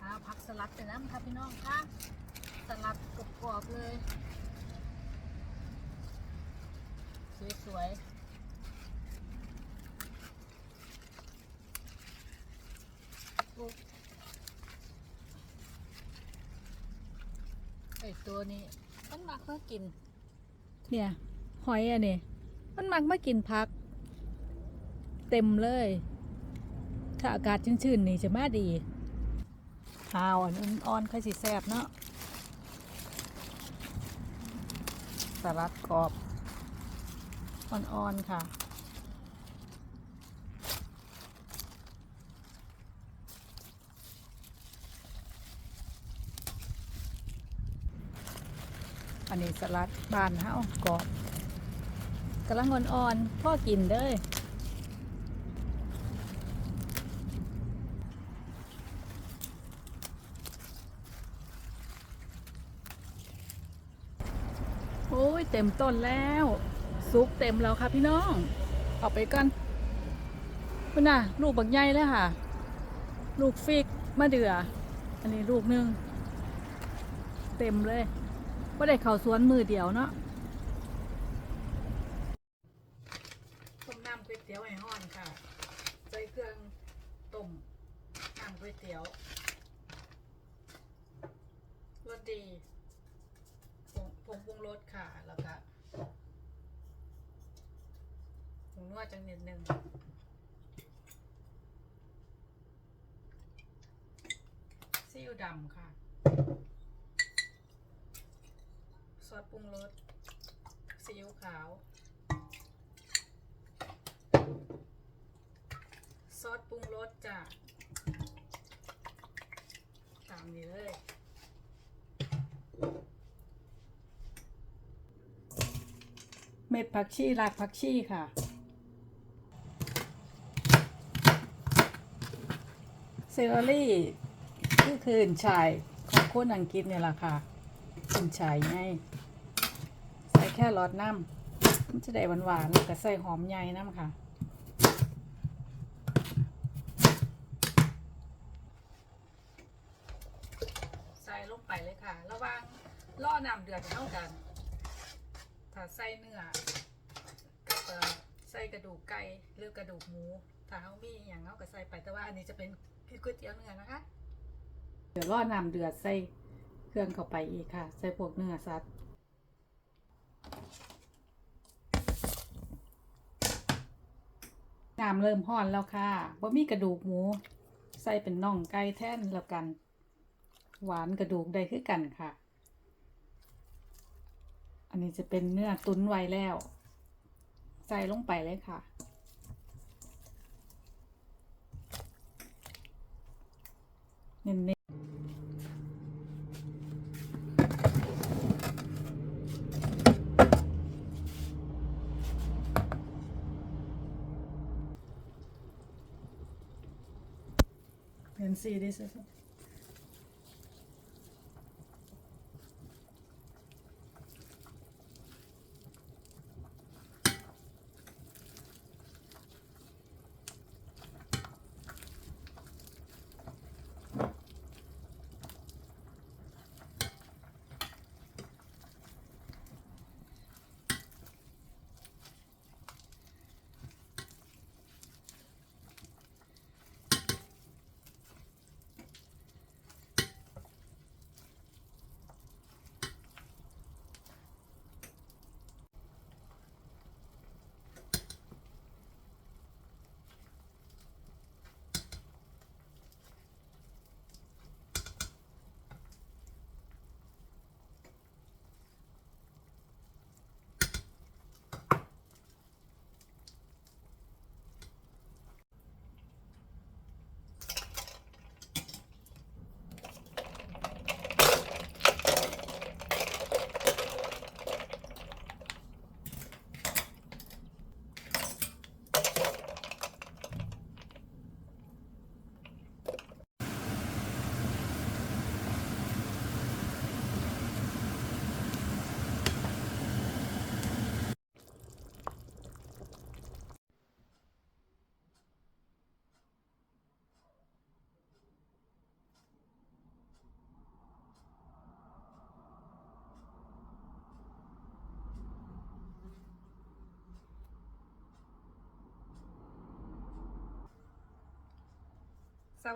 หาผักสลัดไปน้ำครับพี่น้องค่ะสลัดกรอบๆเลย สวยๆไอตัวนี้มันมักมากิน เนี่ยหอยอะเนี่ยมันมักมากินพัก เต็มเลย ถ้าอากาศชื้นๆนี่จะมาดี หาวอันอ่อนๆค่อยสิแซ่บเนาะสลัดกรอบอ่อนๆค่ะอันนี้สลัดบานเฮากรอบกำลังอ่อนๆพ่อกินเด้อ อ้ยเต็มต้นแล้วซุกเต็มแล้วค่ะพี่น้องเอาไปกันคุณน่ะ ลูกบักใหญ่เลยค่ะ ลูกฟิกมะเดืออันนี้ลูกหนึ่งเต็มเลยว่าได้เข่าสวนมือเดียวเนาะต้มน้ำก๋วยเตี๋ยวไอ้ห้อนค่ะ ใส่เครื่องต้มน้ำก๋วยเตี๋ยวรสดีผงผงปรุงรสค่ะ แล้วก็ผงนวด จังนิดนึงซีอิ๊วดำค่ะ ซอสปรุงรสซีอิ๊วขาว ซอสปรุงรสจ้ะตามนี้เลยเม็ดผักชีรากผักชีค่ะ ซลลรี่คือคืนชายของคนอังกฤษเนี่ยแหละค่ะคืนชายไงใส่แค่รอดน้ำมันจะได้หวานๆแล้วก็ใส่หอมใหญ่น้ำค่ะใส่ลงไปเลยค่ะ ระวังล่อน้ำเดือดเท่ากัน ถ้าใส่เนื้อกับใส่กระดูกไก่หรือกระดูกหมู ถ้าเขามีอย่างเขาก็ใส่ไปแต่ว่าอันนี้จะเป็น คือก๋วยเตี๋ยวเนื้อนะคะ เดี๋ยวรอน้ำเดือดใส่เครื่องเข้าไปอีกค่ะ ใส่พวกเนื้อสัตว์น้ำเริ่มห้อนแล้วค่ะบ่มีกระดูกหมู ใส่เป็นน่องไก่แท่นแล้วกัน หวานกระดูกได้คือกันค่ะ อันนี้จะเป็นเนื้อตุ้นไว้แล้ว ใส่ลงไปเลยค่ะ เน้นๆ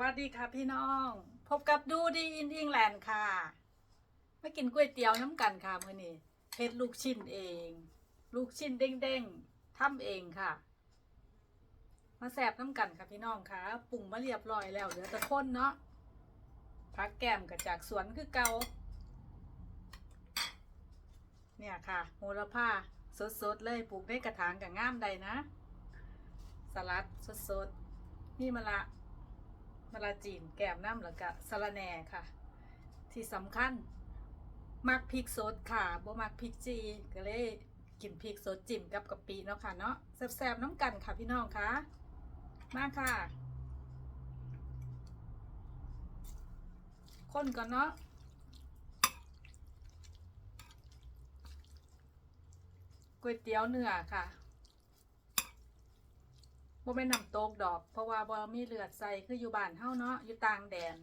วัสดีค่ะพี่น้อง พบกับดูดีอินอิงแลนด์ค่ะมากินก๋วยเตี๋ยวน้ำกันค่ะมื้อนี้เฮ็ดลูกชิ้นเอง ลูกชิ้นเด้งๆทำเองค่ะ มาแสบน้ำกันค่ะพี่น้องค่ะปรุงมาเรียบร้อยแล้วเหลือแต่ข้นเนาะพักแก้มกับจากสวนคือเกาเนี่ยค่ะโหระพาสดๆเลยปลูกได้กระถางกับง่ามใดนะ สลัดสดๆนี่มะละ มะละจีนแกมน้ำแล้วก็สะระแหน่ค่ะ ที่สำคัญ มักพริกสดค่ะบ่มักพริกจีก็เลยกินพริกสดจิ้มกับกะปิเนาะค่ะเนาะแซ่บๆน้ำกันค่ะพี่น้องค่ะมาค่ะ คนก่อนเนาะก๋วยเตี๋ยวเนื้อค่ะ บ่เป็นน้ำตกดอก เพราะว่าบ่มีเลือดใส่คืออยู่บ้านเฮาเนาะอยู่ต่างแดน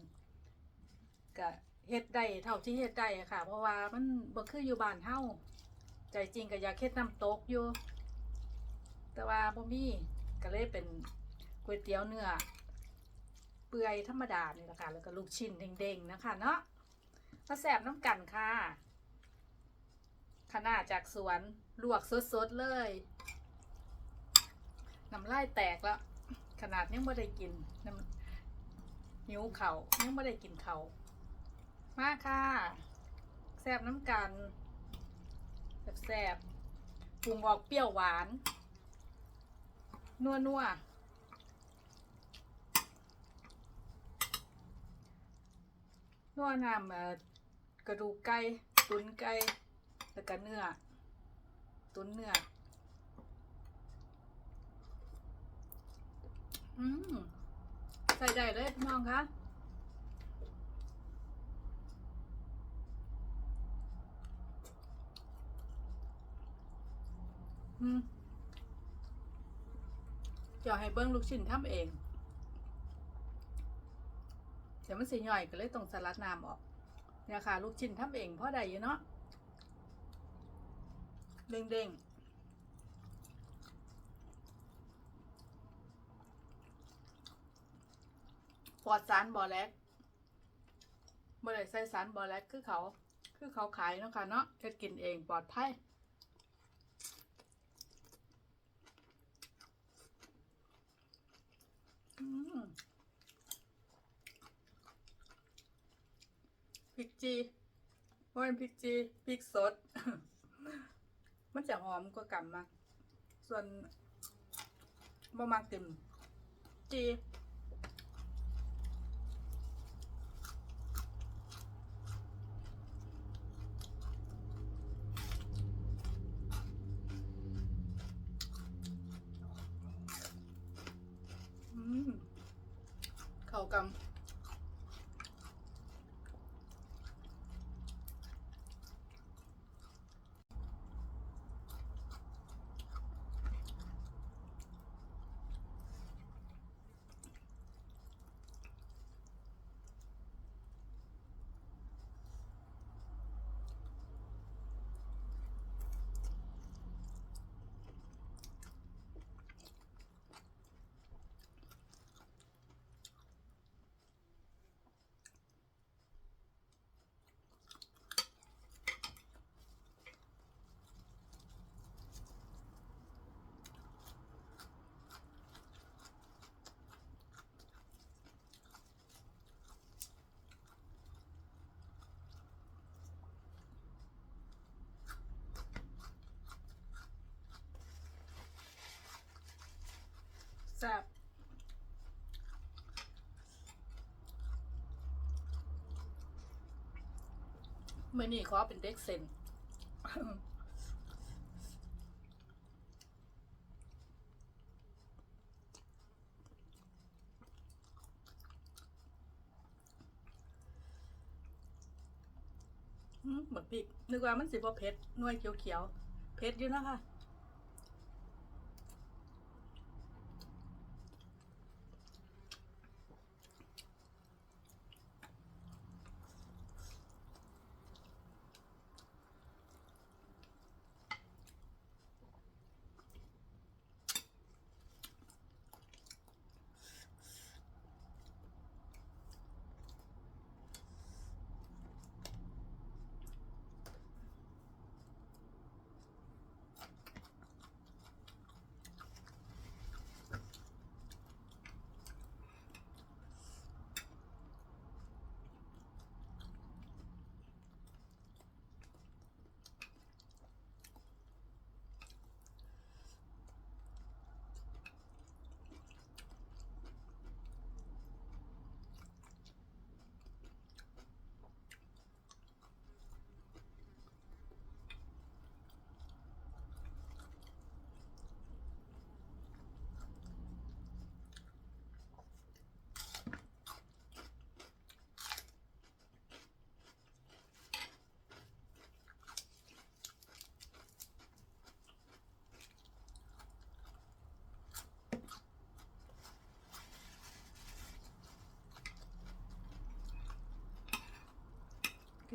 ก็เฮ็ดได้เท่าที่เฮ็ดได้ค่ะ เพราะว่ามันบ่คืออยู่บ้านเฮาใจจริงก็อยากเฮ็ดน้ำตกอยู่ แต่ว่าบ่มีก็เลยเป็นก๋วยเตี๋ยวเนื้อเปื่อยธรรมดานี่แหละค่ะแล้วก็ลูกชิ้นเด้งๆนะคะเนาะมาแซ่บน้ำกันค่ะขนาดจากสวนลวกสดๆเลย น้ำลายแตกแล้ว ขนาดยังไม่ได้กินน้ำหิวเขายังไม่ได้กินเขามาค่ะแซบน้ำกันแซบๆปรุงออกเปรี้ยวหวาน นัวนัวนัวน้ำกระดูกไก่ ตุนไก่ แล้วก็เนื้อ ตุนเนื้อ อืมใส่ได้เลยพี่น้องคะอืมจะให้เบิ้งลูกชิ้นทำเอง เดี๋ยวมันสีย่อยก็เลยต้องสลัดน้ำออกเนี่ยค่ะ ลูกชิ้นทำเองพราะใดอยู่เนาะเด้งๆ ลอดสารบอแลกบ่ได้ใส่สารบอแลกคือเขา คือเขาขายเนาะค่ะเนาะเฮ็ดกินเองปลอดภัยพริกจีว่าเป็นพริกจีพริกสด มันจะหอมกว่ากำมาก ส่วนบ่มากติ่มจี อืมเข้ากำ แซ่บเมื่อนี้ขอเป็นเด็กเซนอืมบักพริกนึกว่ามันสิบ่เผ็ดน่วยเขียวๆเผ็ดอยู่นะคะ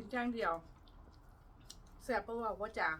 กินจ้างเดียวแสบประวัติว่าจาง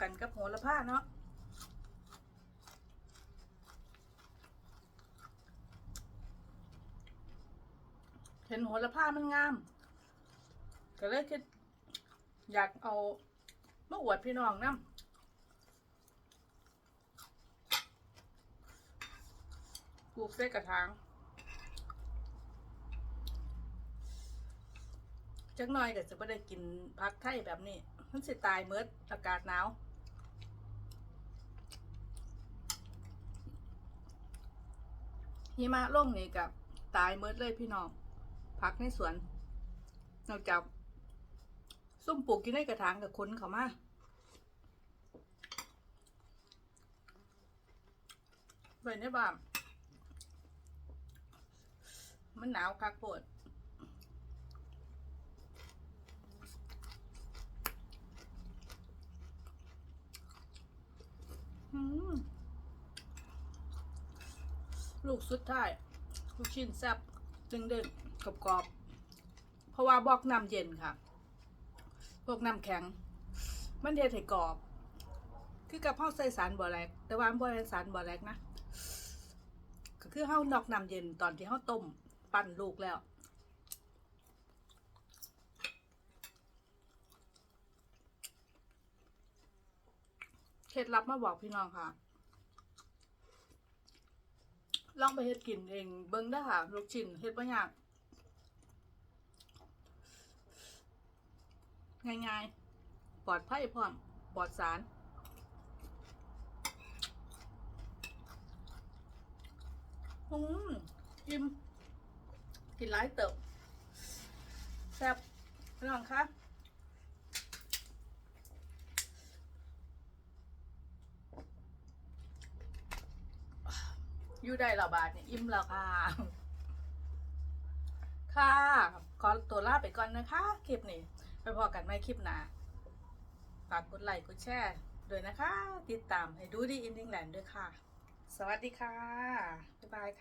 กันกับโหระพาเนาะเห็นโหระพามันงาม ก็เลยคิดอยากเอามาอวดพี่น้องน้ำปลูกใส่กระถางจักหน่อยก็จะไม่ได้กินพักไทยแบบนี้ มันสิตายเมื่ออากาศหนาวหิมะล่งนี่กับตายเมื่อเลยพี่น้องพักในสวน นอกจากส้มปลูกกินในกระถางกับคนเขามาไว้ในบ้านมันหนาวคักปวด ลูกสุดท้าย ลูกชิ้นแซ่บดึงดึงกรอบกรอบๆเพราะว่าบอกน้ำเย็นค่ะบอกน้ำแข็ง มันเทให้กรอบ คือกับเฮาใส่สารบ่แลกแต่ว่ามันบ่ได้สารบ่แลกนะก็คือเฮานอกน้ำเย็นตอนที่เฮาต้ม ปั้นลูกแล้ว ล็ดลับมาบอกพี่น้องค่ะ ลองไปเฮ็ดกินเองเบิ่งได้ค่ะลูกชิ้นเฮ็ดบ่ยากง่ายๆ ปลอดภัยพร้อมปลอดสารอืมอิ่มกินหลายเติบแซ่บพี่น้องคะ อยู่ได้ละบาทเนี่ยอิ่มแล้วค่ะ ค่ะ ขอตัวลาไปก่อนนะคะ คลิปนี้ ไปพอกันไม่คลิปหนาฝากกดไลค์กดแชร์ด้วยนะคะ ติดตามให้ดูดีอินดิงแลนด์ด้วยค่ะ สวัสดีค่ะ บ๊ายบายค่ะ